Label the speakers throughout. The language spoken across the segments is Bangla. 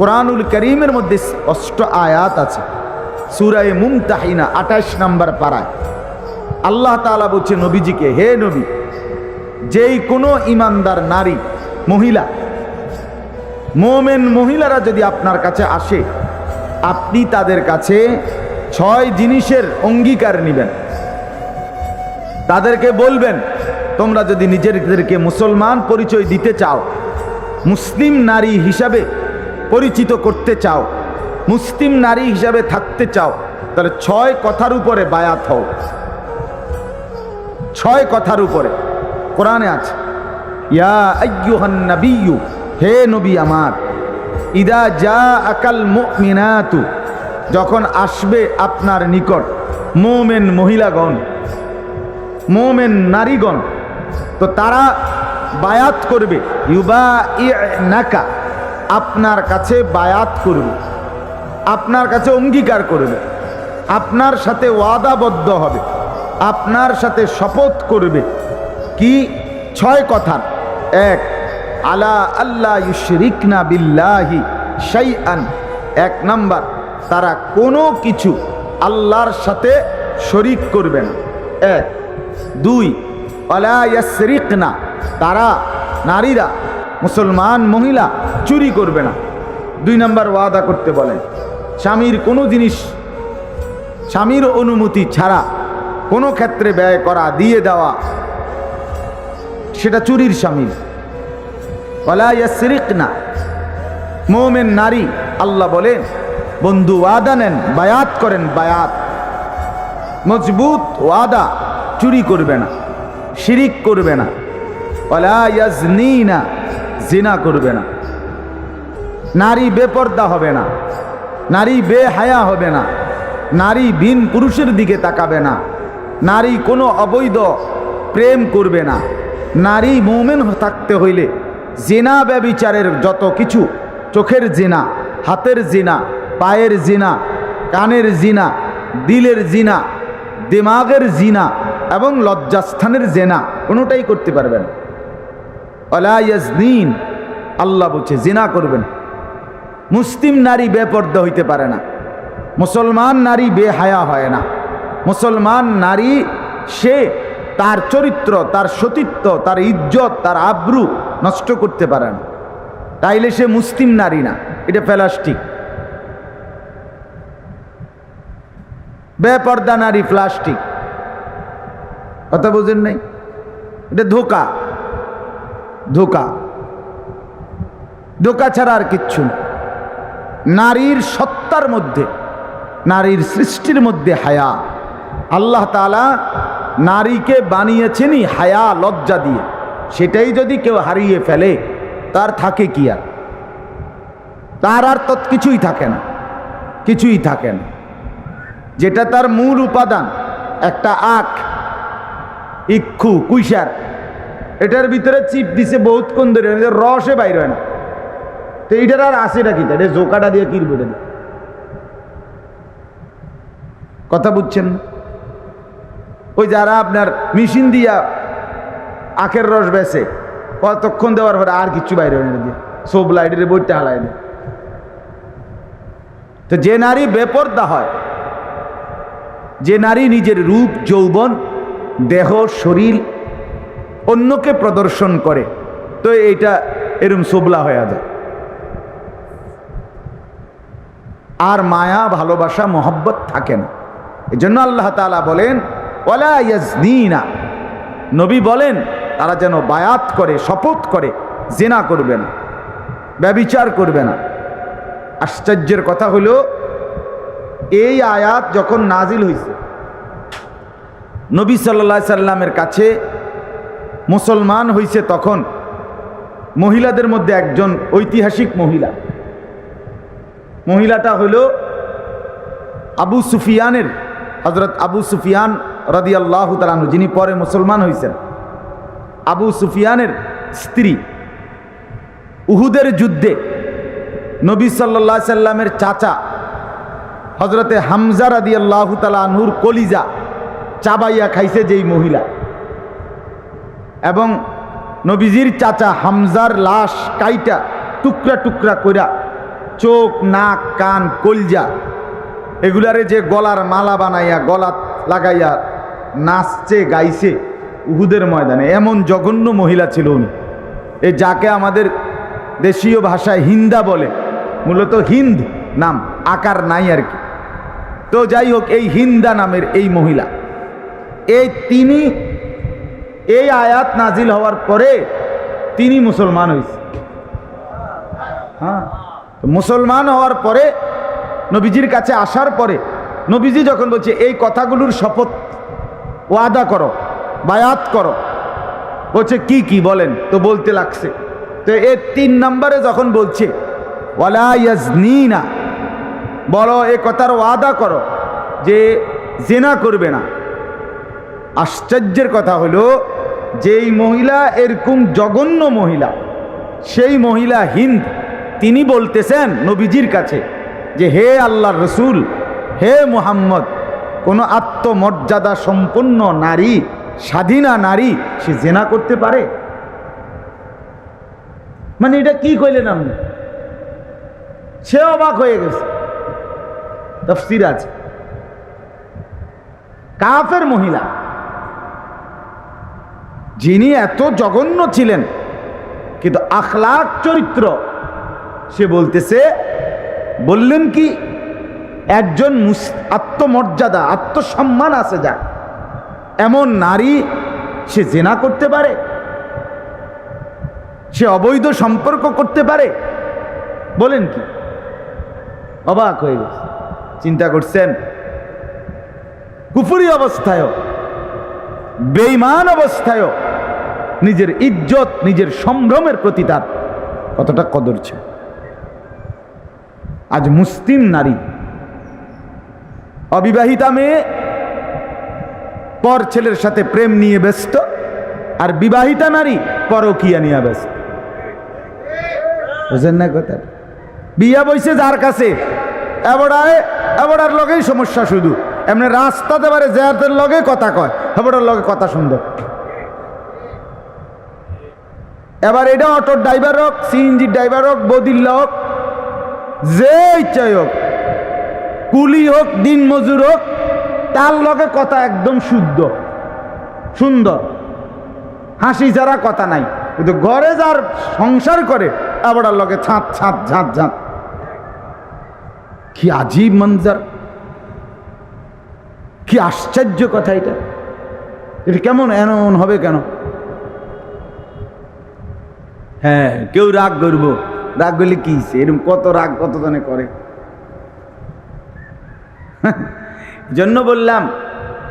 Speaker 1: কোরআনুল করিমের মধ্যে স্পষ্ট আয়াত আছে। সুরায় মুমতাহিনা আঠাশ নাম্বার পাড়ায় আল্লাহ তাআলা বলছে, নবীজিকে, হে নবী, যেই কোনো ইমানদার নারী, মহিলা, মোমেন মহিলারা যদি আপনার কাছে আসে, আপনি তাদের কাছে ছয় জিনিসের অঙ্গীকার নেবেন। তাদেরকে বলবেন, তোমরা যদি নিজেদেরকে মুসলমান পরিচয় দিতে চাও, মুসলিম নারী হিসাবে পরিচিত করতে চাও, মুসলিম নারী হিসাবে থাকতে চাও, তাহলে ছয় কথার উপরে বায়াত হও। ছয় কথার উপরে। কোরআনে আছে, ইয়া হে নবী আমার, ইদা যা আকাল মুমিনাতু, যখন আসবে আপনার নিকট মোমেন মহিলাগণ, মোমেন নারীগণ, তো তারা বায়াত করবে ইউবা নাকা আপনার কাছে বায়াত করবে, আপনার কাছে অঙ্গীকার করবে, আপনার সাথে ওয়াদাবদ্ধ হবে, আপনার সাথে শপথ করবে। কি? ছয় কথা। এক, আলা আল্লাহ ইউশরিকনা বিল্লাহি শাইআন। এক নাম্বার, তারা কোনো কিছু আল্লাহর সাথে শরিক করবে না। এক, দুই, আলা ইয়াসরিকনা তারা নারীরা, মুসলমান মহিলা চুরি করবে না। দুই নাম্বার ওয়াদা করতে বলেন, স্বামীর কোনো জিনিস, স্বামীর অনুমতি ছাড়া কোনো ক্ষেত্রে ব্যয় করা, দিয়ে দেওয়া, সেটা চুরির স্বামীর। অলাইয়াসরিক না মোমেন নারী, আল্লাহ বলেন, বন্ধু ওয়াদা নেন, বায়াত করেন, বায়াত। মজবুত ওয়াদা চুরি করবে না, শিরিক করবে না। অলাইয়াজনি না জিনা করবে না। নারী বেপর্দা হবে না। নারী বেহায়া হবে না। নারী বিন পুরুষের দিকে তাকাবে না। নারী কোনো অবৈধ প্রেম করবে না। নারী মোমেন থাকতে হইলে জেনা ব্যবিচারের যত কিছু, চোখের জিনা, হাতের জিনা, পায়ের জিনা, কানের জিনা, দিলের জিনা, দিমাগের জিনা এবং লজ্জাস্থানের জেনা কোনোটাই করতে পারবে না। অলাইয়াজদিন আল্লাহ বলছে, জিনা করবেন। মুসলিম নারী বেপর্দা হইতে পারে না। মুসলমান নারী বেহায়া হয় না। মুসলমান নারী, সে তার চরিত্র, তার সতীত্ব, তার ইজ্জত, তার আব্রু নষ্ট করতে পারে না। তাইলে সে মুসলিম নারী না। এটা প্লাস্টিক বেপর্দা নারী প্লাস্টিক। কথা বুঝেন নাই? এটা ধোকা। ধোকা। ধোকা ছাড়া আর কিচ্ছু না। নারীর সত্তার মধ্যে, নারীর সৃষ্টির মধ্যে হায়া। আল্লাহ তালা নারীকে বানিয়েছেনই হায়া, লজ্জা দিয়ে। সেটাই যদি কেউ হারিয়ে ফেলে, তার থাকে কি আর? তার আর তৎ কিছুই থাকে না, কিছুই থাকে না। যেটা তার মূল উপাদান, একটা আখ, ইক্ষু কুইসার এটার ভিতরে চিপ দিছে বহুত কোন ধরে, রসে বাইর হয় না। তো এইটার আর আসেটা কি? এটা জোকাটা দিয়ে কিনবে এটা কথা বুঝছেন? ওই যারা আপনার মেশিন দিয়া আখের রস বেছে, কতক্ষণ দেওয়ার পরে আর কিচ্ছু বাইরে হয় না দিয়ে সব লাইটের বইটা হালাই দেয়। তো যে নারী বেপর্দা হয়, যে নারী নিজের রূপ, যৌবন, দেহ, শরীর অন্যকে প্রদর্শন করে, তো এইটা এরম সোবলা হয়ে যায়। আর মায়া, ভালোবাসা, মহব্বত থাকে না। এই জন্য আল্লাহ তালা বলেন ওলা নবী বলেন, তারা যেন বায়াত করে, শপথ করে, জেনা করবে না, ব্যবিচার করবে না। আশ্চর্যের কথা হলো, এই আয়াত যখন নাজিল হয়েছে নবী সাল্লা সাল্লামের কাছে মুসলমান হয়েছে তখন মহিলাদের মধ্যে একজন ঐতিহাসিক মহিলা। মহিলাটা হইল আবু সুফিয়ানের হজরত আবু সুফিয়ান রদি আল্লাহ তালানু যিনি পরে মুসলমান হয়েছেন আবু সুফিয়ানের স্ত্রী উহুদের যুদ্ধে নবী সাল্লা সাল্লামের চাচা হজরতে হামজা রাদি আল্লাহ তালাহুর কলিজা চাবাইয়া খাইছে যেই মহিলা। এবং নবীজির চাচা হামজার লাশ কাইটা টুকরা টুকরা কইরা চোখ, নাক, কান, কলজা। এগুলারে যে গলার মালা বানাইয়া, গলা লাগাইয়া নাচছে, গাইছে উহুদের ময়দানে, এমন জঘন্য মহিলা ছিল উনি। এ যাকে আমাদের দেশীয় ভাষায় হিন্দা বলে, মূলত হিন্দ নাম, আকার নাই আর কি। তো যাই হোক, এই হিন্দা নামের এই মহিলা এই তিনি এই আয়াত নাজিল হওয়ার পরে তিনি মুসলমান হয়েছে হ্যাঁ? মুসলমান হওয়ার পরে, নবীজির কাছে আসার পরে, নবীজি যখন বলছে, এই কথাগুলোর শপথ ওয়াদা করো, বায়াত করো। বলছে, কি কি বলেন? তো বলতে লাগছে। তো এর তিন নম্বরে যখন বলছে ইয়াজনিনা, বলো, এ কথার ওয়াদা করো যে জেনা করবে না। আশ্চর্যের কথা হলো, যেই মহিলা এরকম জঘন্য মহিলা, সেই মহিলা হিন্দ তিনি বলতেছেন নবীজির কাছে যে হে আল্লাহর রসুল, হে মুহাম্মদ, কোনো আত্মমর্যাদা সম্পন্ন নারী, স্বাধীনা নারী, সে জেনা করতে পারে? মানে এটা কি কইলেন আপনি? সে অবাক হয়ে গেছে। তফসির আছে। কাফের মহিলা, যিনি এত জঘন্য ছিলেন, কিন্তু আখলাক চরিত্র সে বলতেছে, বললেন কি, একজন আত্মমর্যাদা, আত্মসম্মান আছে যা। এমন নারী সে জেনা করতে পারে, সে অবৈধ সম্পর্ক করতে পারে। বলেন কি, অবাক হয়ে গেছে, চিন্তা করছেন, কুফুরি অবস্থায়ও বেইমান অবস্থায়ও নিজের ইজ্জত, নিজের সম্ভ্রমের প্রতি তার কতটা কদর ছিল। আজ মুসলিম নারী। অবিবাহিতা মেয়ে, পর ছেলের সাথে প্রেম নিয়ে ব্যস্ত, আর বিবাহিতা নারী পরকিয়া নিয়ে ব্যস্ত। বুঝেন না কথা বিয়া বইছে যার কাছে এবারায় এবারার লগেই সমস্যা শুধু। এমনি রাস্তাতে পারে জেয়াতের লগে কথা কয় এবারের লগে কথা সুন্দর এবার এটা অটোর ড্রাইভার হোক, সিএনজি ড্রাইভার হোক, বদিল্ল হোক যে ইচ্ছাই হোক, কুলি হোক, দিন মজুর হোক, তার লগে কথা একদম শুদ্ধ। সুন্দর। হাসি যারা কথা নাই। কিন্তু ঘরে যার সংসার করে আবার লগে ছাঁত ছাঁত ঝাঁত ঝাঁত কি আজীব মঞ্জার কি আশ্চর্য কথা এটা। এটা কেমন এমন হবে কেন? হ্যাঁ কেউ রাগ করব। রাগ করলে কি? এরকম কত রাগ কত জনে করে? জন্য বললাম,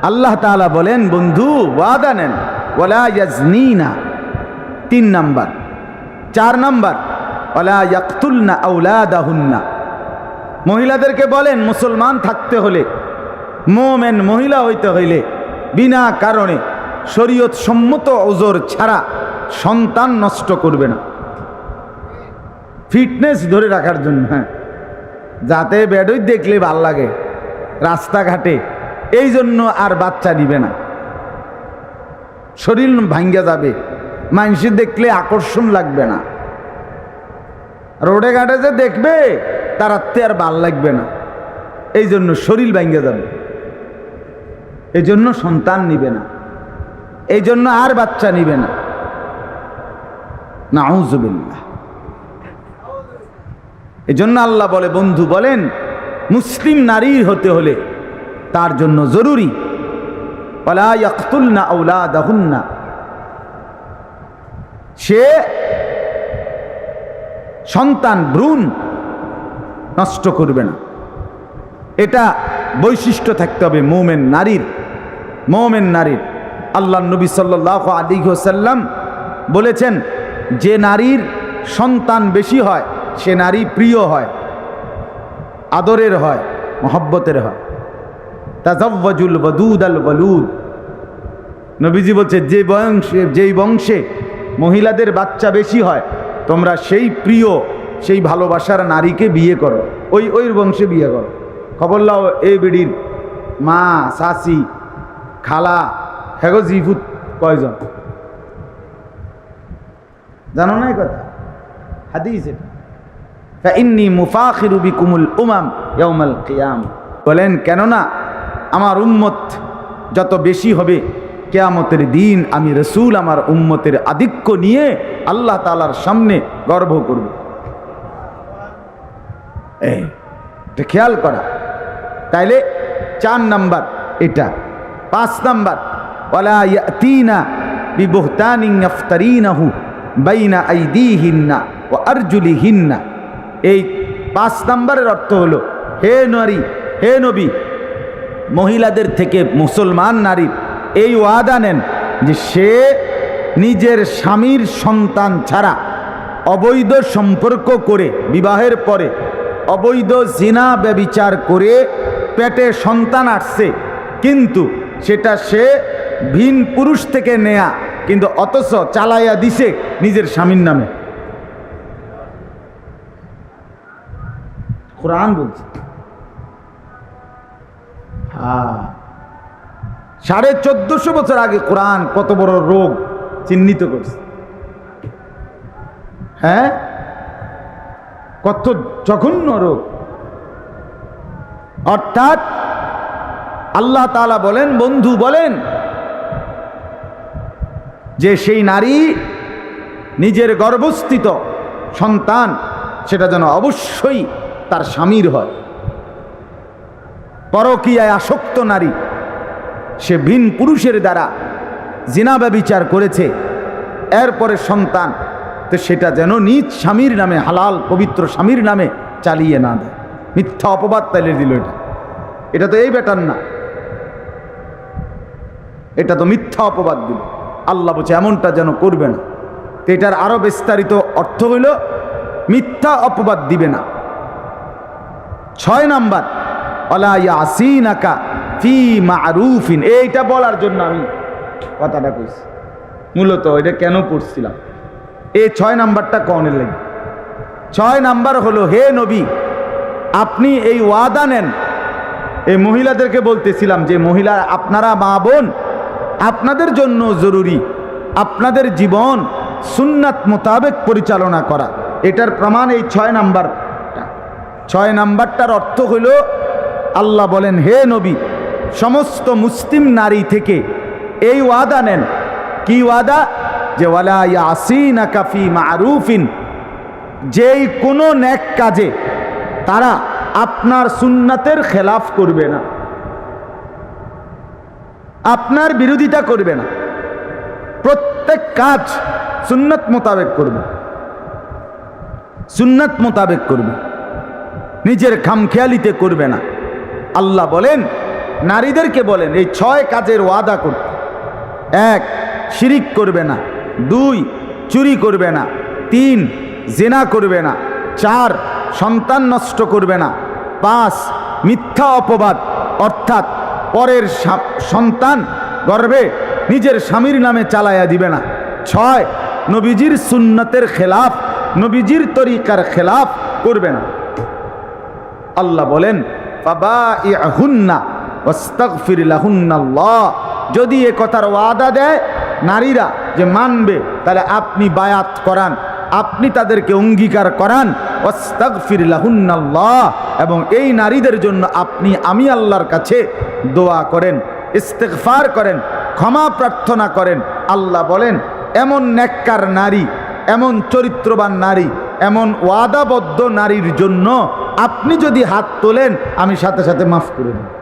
Speaker 1: আল্লাহ তাআলা বলেন, বন্ধু, ওয়াদা নেন। ওলা ইয়াজনিনা। তিন নাম্বার। চার নাম্বার। ওলা ইয়াকতুলনা মহিলাদেরকে বলেন, মুসলমান থাকতে হলে, মোমেন মহিলা হইতে হইলে, বিনা কারণে শরীয়ত সম্মত ওজোর ছাড়া সন্তান নষ্ট করবে না। ফিটনেস ধরে রাখার জন্য হ্যাঁ। যাতে বেডই দেখলে ভালো লাগে, রাস্তাঘাটে। এই জন্য আর বাচ্চা নিবে না। শরীর ভাঙ্গা যাবে মানুষের দেখলে আকর্ষণ লাগবে না। রোডে ঘাটে যে দেখবে, তার আত্মে আর ভালো লাগবে না। এই জন্য শরীর ভাঙ্গা যাবে। এই জন্য সন্তান নিবে না। এই জন্য আর বাচ্চা নিবে না। নাউজুবিল্লাহ। এই জন্য আল্লাহ বলে, বন্ধু বলেন, মুসলিম নারী হতে হলে তার জন্য জরুরি। না সে সন্তান ভ্রূণ নষ্ট করবে না। এটা বৈশিষ্ট্য থাকতে হবে মোমেন নারীর মোমেন নারীর। আল্লাহ নবী সাল্লাহ আলী সাল্লাম বলেছেন, যে নারীর সন্তান বেশি হয় সে নারী প্রিয় হয়, আদরের হয়, মহব্বতের হয়। তাজাউজুল বদুদ আল বলুদ নবীজি বলছে, যে বংশে, যেই বংশে মহিলাদের বাচ্চা বেশি হয়, তোমরা সেই প্রিয়, সেই ভালোবাসার নারীকে বিয়ে করো। ওই ওই বংশে বিয়ে করো। খবর লাও এই বিড়ির মা শাসি খালা হেগো জিফুত কয়জন? জানো না কথা? হাদিস এটা। ইন্নি মুফাখিরু বিকুমুল উমাম বলেন, কেননা আমার উম্মত যত বেশি হবে, কেয়ামতের দিন আমি রসুল আমার উম্মতের আধিক্য নিয়ে আল্লাহ তালার সামনে গর্ব করব। খেয়াল করা। তাইলে চার নাম্বার এটা। পাঁচ নাম্বার বিবহতানিন ইফতারিনাহু বাইনা আইদিহিন্না ওয়া আরজুলিহিন্না। এই পাঁচ নাম্বারের অর্থ হলো, হে নারী, হে নবী, মহিলাদের থেকে মুসলমান নারীর এই ওয়াদা নেন যে সে নিজের স্বামীর সন্তান ছাড়া অবৈধ সম্পর্ক করে বিবাহের পরে অবৈধ জিনা ব্যবিচার করে পেটে সন্তান আসছে। কিন্তু সেটা সে ভিন পুরুষ থেকে নেয়া, কিন্তু অথচ চালাইয়া দিছে নিজের স্বামীর নামে। কোরআন বলছে। হ্যাঁ। সাড়ে চোদ্দশো বছর আগে কোরআন কত বড় রোগ চিহ্নিত করছে। হ্যাঁ? কত জঘন্য রোগ। অর্থাৎ আল্লাহ তালা বলেন, বন্ধু বলেন, যে সেই নারী নিজের গর্ভস্থিত সন্তান, সেটা যেন অবশ্যই তার স্বামীর হয়। পরকীয়ায় আসক্ত নারী, সে ভিন পুরুষের দ্বারা জিনাবা বিচার করেছে। এরপরে সন্তান, তো সেটা যেন নিজ স্বামীর নামে, হালাল, পবিত্র স্বামীর নামে চালিয়ে না দেয়। মিথ্যা অপবাদ তাইলে দিল এটা। এটা তো এই বেটার না। এটা তো মিথ্যা অপবাদ দিল। আল্লাহ বলছে, এমনটা যেন করবে না। তো এটার আরও বিস্তারিত অর্থ হইল, মিথ্যা অপবাদ দিবে না। ছয় নাম্বার, অলা ইয়াসিনাকা ফি মারুফিন এইটা বলার জন্য আমি কথাটা কইছি। মূলত এটা কেন পড়ছিলাম? এই ছয় নাম্বারটা কনের লাগে। ছয় নাম্বার হলো, হে নবী, আপনি এই ওয়াদা নেন। এই মহিলাদেরকে বলতেছিলাম যে, মহিলা, আপনারা মা বোন, আপনাদের জন্য জরুরি আপনাদের জীবন সুন্নাত মোতাবেক পরিচালনা করা। এটার প্রমাণ এই ছয় নাম্বারটা ছয় নাম্বারটার অর্থ হইল আল্লাহ বলেন, হে নবী, সমস্ত মুসলিম নারী থেকে এই ওয়াদা নেন। কি ওয়াদা? যে কাফি মারুফিন। যেই কোনো ন্যাক কাজে তারা আপনার সুন্নাতের খেলাফ করবে না। আপনার বিরোধিতা করবে না। প্রত্যেক কাজ সুন্নত মোতাবেক করবে। সুন্নত মোতাবেক করবে। নিজের খামখেয়ালিতে করবে না। আল্লাহ বলেন, নারীদেরকে বলেন, এই ছয় কাজের ওয়াদা করতে। এক, শিরিক করবে না। দুই, চুরি করবে না। তিন, জেনা করবে না। চার, সন্তান নষ্ট করবে না। পাঁচ, মিথ্যা অপবাদ, অর্থাৎ পরের সন্তান গর্ভে নিজের স্বামীর নামে চালাইয়া দিবে না। ছয়, নবীজির সুন্নতের খেলাফ, নবীজির তরিকার খেলাফ করবে না। আল্লাহ বলেন যদি এ কথার ওয়াদা দেয় নারীরা যে মানবে, তাহলে আপনি বায়াত করান, আপনি তাদেরকে অঙ্গীকার করান ওয়াস্তাগফির লাহুন্নাল্লাহ এবং এই নারীদের জন্য আপনি, আমি আল্লাহর কাছে দোয়া করেন, ইস্তেগফার করেন, ক্ষমা প্রার্থনা করেন। আল্লাহ বলেন, এমন নেককার নারী, এমন চরিত্রবান নারী, এমন ওয়াদাবদ্ধ নারীর জন্য আপনি যদি হাত তোলেন আমি সাথে সাথে মাফ করে দেব।